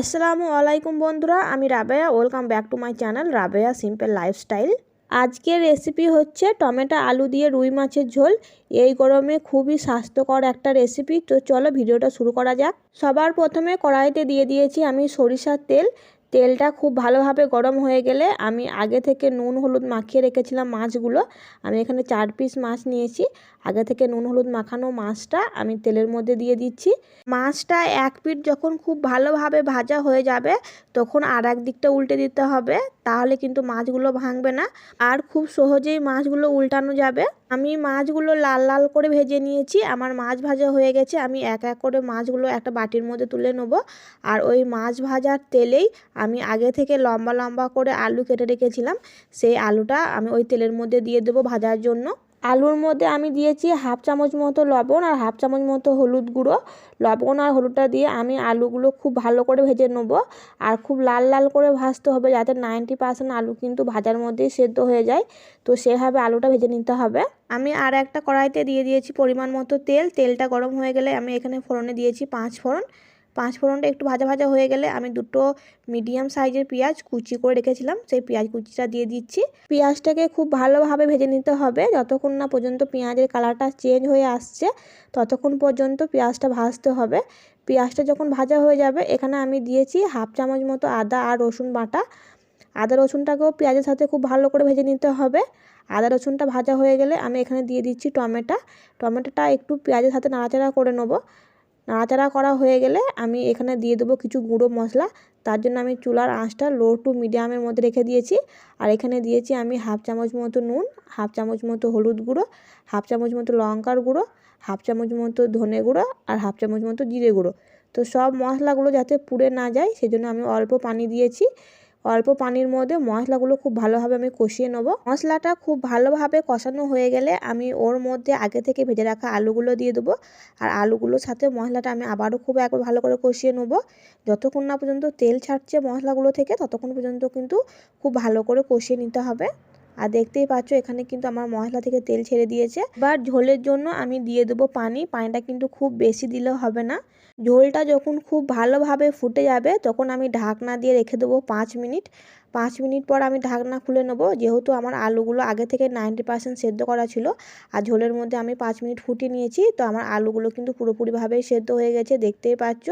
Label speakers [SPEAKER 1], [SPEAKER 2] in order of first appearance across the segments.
[SPEAKER 1] আসসালামু আলাইকুম বন্ধুরা, আমি Rabeya welcome back to my channel Rabeya simple lifestyle আজকের রেসিপি হচ্ছে টমেটো আলু দিয়ে রুই মাছের ঝোল। এই গরমে খুবই স্বাস্থ্যকর একটা রেসিপি তো চলো ভিডিওটা শুরু করা যাক। সবার প্রথমে কড়াইতে দিয়ে দিয়েছি আমি সরিষার তেল। তেলটা খুব ভালোভাবে গরম হয়ে গেলে আমি আগে থেকে নুন, হলুদ মাখিয়ে রেখেছিলাম মাছগুলো। আমি এখানে চার পিস মাছ নিয়েছি। আগে থেকে নুন, হলুদ মাখানো মাছটা আমি তেলের মধ্যে দিয়ে দিচ্ছি। মাছটা এক পিঠ যখন খুব ভালোভাবে ভাজা হয়ে যাবে, তখন আর এক দিকটা উল্টে দিতে হবে। তাহলে কিন্তু মাছগুলো ভাঙবে না। আর খুব সহজেই মাছগুলো উল্টানো যাবে। আমি মাছগুলো লাল লাল করে ভেজে নিয়েছি। আমার মাছ ভাজা হয়ে গেছে। আমি এক এক করে মাছগুলো একটা বাটির মধ্যে তুলে নেব। আর ওই মাছ ভাজার তেলেই আমি আগে থেকে লম্বা লম্বা করে আলু কেটে রেখেছিলাম। সেই আলুটা আমি ওই তেলের মধ্যে দিয়ে দেবো ভাজার জন্য। আলুর মধ্যে আমি দিয়েছি হাফ চামচ মতো লবণ আর হাফ চামচ মতো হলুদ গুঁড়ো। লবণ আর হলুদটা দিয়ে আমি আলুগুলো খুব ভালো করে ভেজে নেব আর খুব লাল লাল করে ভাজতে হবে যাতে নাইনটি পার্সেন্ট আলু কিন্তু ভাজার মধ্যেই সেদ্ধ হয়ে যায়। তো সেভাবে আলুটা ভেজে নিতে হবে। আমি আর একটা কড়াইতে দিয়ে দিয়েছি পরিমাণ মতো তেল। তেলটা গরম হয়ে গেলে আমি এখানে ফোড়নে দিয়েছি পাঁচ ফোড়ন। পাঁচ ফোড়নটা একটু ভাজা ভাজা হয়ে গেলে আমি দুটো মিডিয়াম সাইজের পেঁয়াজ কুচি করে রেখেছিলাম। সেই পেঁয়াজ কুচিটা দিয়ে দিচ্ছি। পেঁয়াজটাকে খুব ভালোভাবে ভেজে নিতে হবে। যতক্ষণ না পর্যন্ত পেঁয়াজের কালারটা চেঞ্জ হয়ে আসছে, ততক্ষণ পর্যন্ত পেঁয়াজটা ভাজতে হবে। পেঁয়াজটা যখন ভাজা হয়ে যাবে, এখানে আমি দিয়েছি হাফ চামচ মতো আদা আর রসুন বাটা। আদা রসুনটাকেও পেঁয়াজের সাথে খুব ভালো করে ভেজে নিতে হবে। আদা রসুনটা ভাজা হয়ে গেলে আমি এখানে দিয়ে দিচ্ছি টমেটো। টমেটোটা একটু পেঁয়াজের সাথে নাড়াচাড়া করে নেব। নাড়াচাড়া করা হয়ে গেলে আমি এখানে দিয়ে দেবো কিছু গুঁড়ো মশলা। তার জন্য আমি চুলার আঁচটা লো টু মিডিয়ামের মধ্যে রেখে দিয়েছি। আর এখানে দিয়েছি আমি হাফ চামচ মতো নুন, হাফ চামচ মতো হলুদ গুঁড়ো, হাফ চামচ মতো লঙ্কার গুঁড়ো, হাফ চামচ মতো ধনে গুঁড়ো আর হাফ চামচ মতো জিরে গুঁড়ো। তো সব মশলাগুলো যাতে পুড়ে না যায়, সেজন্য আমি অল্প পানি দিয়েছি। অল্প পানির মধ্যে মশলাগুলো খুব ভালোভাবে আমি কষিয়ে নেব। মশলাটা খুব ভালোভাবে কষানো হয়ে গেলে আমি ওর মধ্যে আগে থেকে ভেজে রাখা আলুগুলো দিয়ে দেবো। আর আলুগুলোর সাথে মশলাটা আমি আবারও খুব একবার ভালো করে কষিয়ে নেব। যতক্ষণ না পর্যন্ত তেল ছাড়ছে মশলাগুলো থেকে, ততক্ষণ পর্যন্ত কিন্তু খুব ভালো করে কষিয়ে নিতে হবে। আর দেখতেই পাচ্ছ, এখানে কিন্তু আমার মশলা থেকে তেল ছেড়ে দিয়েছে। এবার ঝোলের জন্য আমি দিয়ে দেবো পানি। পানিটা কিন্তু খুব বেশি দিলেও হবে না। ঝোলটা যখন খুব ভালোভাবে ফুটে যাবে, তখন আমি ঢাকনা দিয়ে রেখে দেবো পাঁচ মিনিট। পাঁচ মিনিট পর আমি ঢাকনা খুলে নেব। যেহেতু আমার আলুগুলো আগে থেকে নাইনটি পার্সেন্ট সেদ্ধ করা ছিল আর ঝোলের মধ্যে আমি পাঁচ মিনিট ফুটিয়ে নিয়েছি, তো আমার আলুগুলো কিন্তু পুরোপুরিভাবেই সেদ্ধ হয়ে গেছে, দেখতেই পাচ্ছ।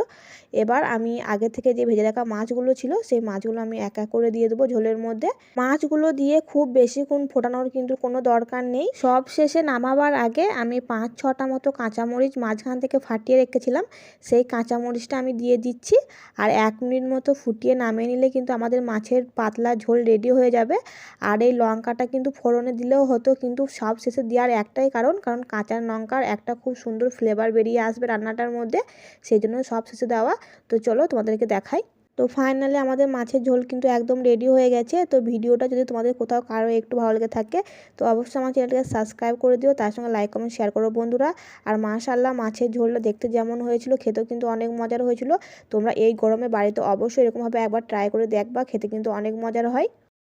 [SPEAKER 1] এবার আমি আগে থেকে যে ভেজে রাখা মাছগুলো ছিল, সেই মাছগুলো আমি এক এক করে দিয়ে দেবো ঝোলের মধ্যে। মাছগুলো দিয়ে খুব বেশিক্ষণ ফোটানোর কিন্তু কোনো দরকার নেই। সব শেষে নামাবার আগে আমি পাঁচ ছটা মতো কাঁচামরিচ মাঝখান থেকে ফাটিয়ে রেখেছিলাম, সেই কাঁচামরিচটা আমি দিয়ে দিচ্ছি। আর এক মিনিট মতো ফুটিয়ে নামিয়ে নিলে কিন্তু আমাদের মাছের পাতলা ঝোল রেডি হয়ে যাবে। আর এই লঙ্কাটা কিন্তু ফোড়নে দিলেও হতো, কিন্তু সব শেষে দেওয়ার একটাই কারণ কারণ কাঁচা লঙ্কার একটা খুব সুন্দর ফ্লেভার বেরিয়ে আসবে রান্নাটার মধ্যে, সেই জন্য সব শেষে দেওয়া। তো চলো তোমাদেরকে দেখাই। তো ফাইনালি আমাদের মাছের ঝোল কিন্তু একদম রেডি হয়ে গেছে। তো ভিডিওটা যদি তোমাদের কোথাও কারও একটু ভালো লেগে থাকে, তো অবশ্যই আমার চ্যানেলটাকে সাবস্ক্রাইব করে দিও, তার সঙ্গে লাইক কমেন্ট শেয়ার করো বন্ধুরা। আর মাশাল্লাহ মাছের ঝোলটা দেখতে যেমন হয়েছিল, খেতেও কিন্তু অনেক মজার হয়েছিল। তোমরা এই গরমে বাড়িতে অবশ্যই এরকমভাবে একবার ট্রাই করে দেখবা, খেতে কিন্তু অনেক মজার হয়।